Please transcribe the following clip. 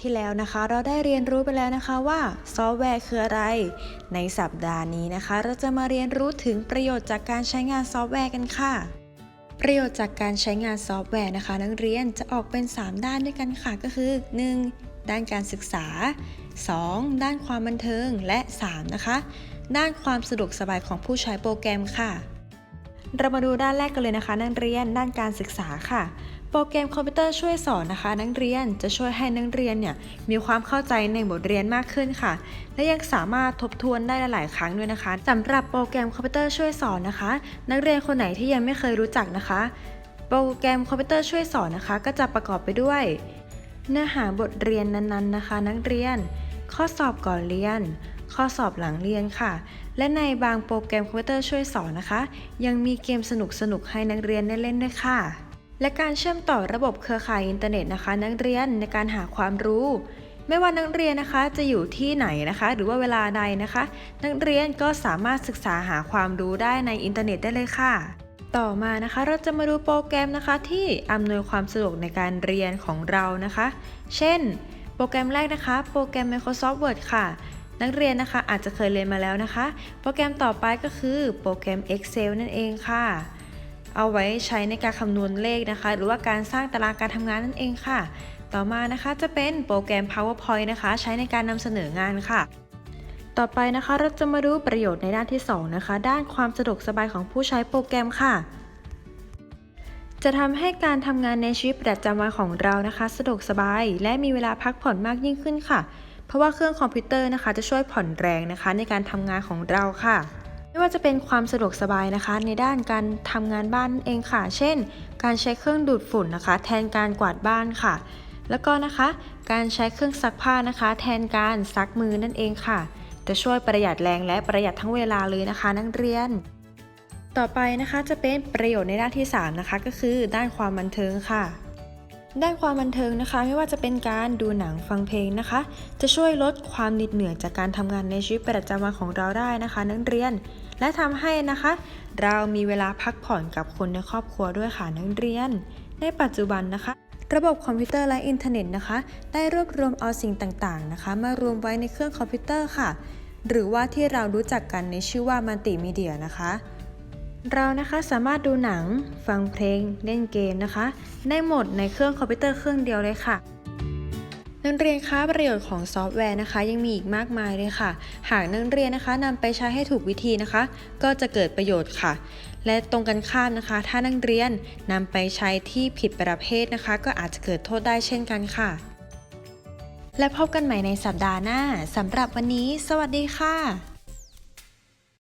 ที่แล้วนะคะ เราได้เรียนรู้ไปแล้วนะคะว่าซอฟต์แวร์คืออะไร ในสัปดาห์นี้นะคะ เราจะมาเรียนรู้ถึงประโยชน์จากการใช้งานซอฟต์แวร์กันค่ะ ประโยชน์จากการใช้งานซอฟต์แวร์นะคะ นักเรียนจะออกเป็น 3 ด้านด้วยกันค่ะก็คือ 1. ด้านการศึกษา 2. ด้านความบันเทิงและ 3. นะคะ ด้านความสะดวกสบายของผู้ใช้โปรแกรมค่ะ เรามาดูด้านแรกกันเลยนะคะ นักเรียนด้านการศึกษาค่ะ โปรแกรมคอมพิวเตอร์ช่วยสอนนะคะ นักเรียนจะช่วยให้นักเรียนเนี่ยมีความเข้าใจในบทเรียนมากขึ้นค่ะ และยังสามารถทบทวนได้หลายครั้งด้วยนะคะสำหรับโปรแกรมคอมพิวเตอร์ช่วยสอนนะคะ นักเรียนคนไหนที่ยังไม่เคยรู้จักนะคะ โปรแกรมคอมพิวเตอร์ช่วยสอนนะคะ ก็จะประกอบไปด้วย เนื้อหาบทเรียนนั้นๆนะคะ นักเรียน ข้อสอบก่อนเรียน ข้อสอบหลังเรียนค่ะ และในบางโปรแกรมคอมพิวเตอร์ช่วยสอนนะคะ ยังมีเกมสนุกๆให้นักเรียนได้เล่นด้วยค่ะ และการเชื่อมต่อระบบเครือข่ายอินเทอร์เน็ตนะคะ นักเรียนในการหาความรู้ ไม่ว่านักเรียนนะคะจะอยู่ที่ไหนนะคะ หรือว่าเวลาใดนะคะ นักเรียนก็สามารถศึกษาหาความรู้ได้ในอินเทอร์เน็ตได้เลยค่ะต่อมานะคะเราจะมาดูโปรแกรมนะคะที่อำนวยความสะดวกในการเรียนของเรานะคะ เช่น โปรแกรมแรกนะคะ โปรแกรม Microsoft Word ค่ะ นักเรียนนะคะอาจจะเคยเรียนมาแล้วนะคะ โปรแกรมต่อไปก็คือโปรแกรม Excel นั่นเองค่ะ เอาไว้ใช้ในการคำนวณเลขนะคะ หรือว่าการสร้างตารางการทำงานนั่นเองค่ะ ต่อมานะคะจะเป็นโปรแกรม PowerPoint นะคะ ใช้ในการนำเสนองานค่ะต่อไปนะคะเราจะมาดูประโยชน์ในด้านที่ 2 นะคะ ด้านความสะดวกสบายของผู้ใช้โปรแกรมค่ะ จะทำให้การทำงานในชีวิตประจำวันของเรานะคะ สะดวกสบาย และมีเวลาพักผ่อนมากยิ่งขึ้นค่ะ เพราะว่าเครื่องคอมพิวเตอร์นะคะ จะช่วยผ่อนแรงนะคะ ในการทำงานของเราค่ะ ไม่ว่าจะเป็นความสะดวกสบายนะคะ ในด้านการทำงานบ้านนั่นเองค่ะ เช่น การใช้เครื่องดูดฝุ่นนะคะ แทนการกวาดบ้านค่ะ แล้วก็นะคะ การใช้เครื่องซักผ้านะคะ แทนการซักมือนั่นเองค่ะ จะช่วยประหยัดแรงและประหยัดทั้งเวลาเลยนะคะ นักเรียน ต่อไปนะคะจะเป็นประโยชน์ในด้านที่ 3 นะคะ ก็คือด้านความบันเทิงค่ะ ด้านความบันเทิงนะคะไม่ว่าจะเป็นการดูหนังฟังเพลงนะคะ จะช่วยลดความเหน็ดเหนื่อยจากการทำงานในชีวิตประจำวันของเราได้นะคะ นักเรียน และทำให้นะคะ เรามีเวลาพักผ่อนกับคนในครอบครัวด้วยค่ะนักเรียน ในปัจจุบันนะคะ ระบบคอมพิวเตอร์และอินเทอร์เน็ตนะคะ ได้รวบรวมเอาสิ่งต่างๆนะคะ มารวมไว้ในเครื่องคอมพิวเตอร์ค่ะ หรือว่าที่เรารู้จักกันในชื่อว่ามัลติมีเดียนะคะ เรานะคะสามารถดูหนัง ฟังเพลง เล่นเกมนะคะ ได้หมดในเครื่องคอมพิวเตอร์เครื่องเดียวเลยค่ะนักเรียนคะประโยชน์ของซอฟต์แวร์นะคะ ยังมีอีกมากมายเลยค่ะ หากนักเรียนนะคะนำไปใช้ให้ถูกวิธีนะคะ ก็จะเกิดประโยชน์ค่ะ และตรงกันข้ามนะคะ ถ้านักเรียนนำไปใช้ที่ผิดประเภทนะคะ ก็อาจจะเกิดโทษได้เช่นกันค่ะ และพบกันใหม่ในสัปดาห์หน้าสำหรับวันนี้ สวัสดีค่ะ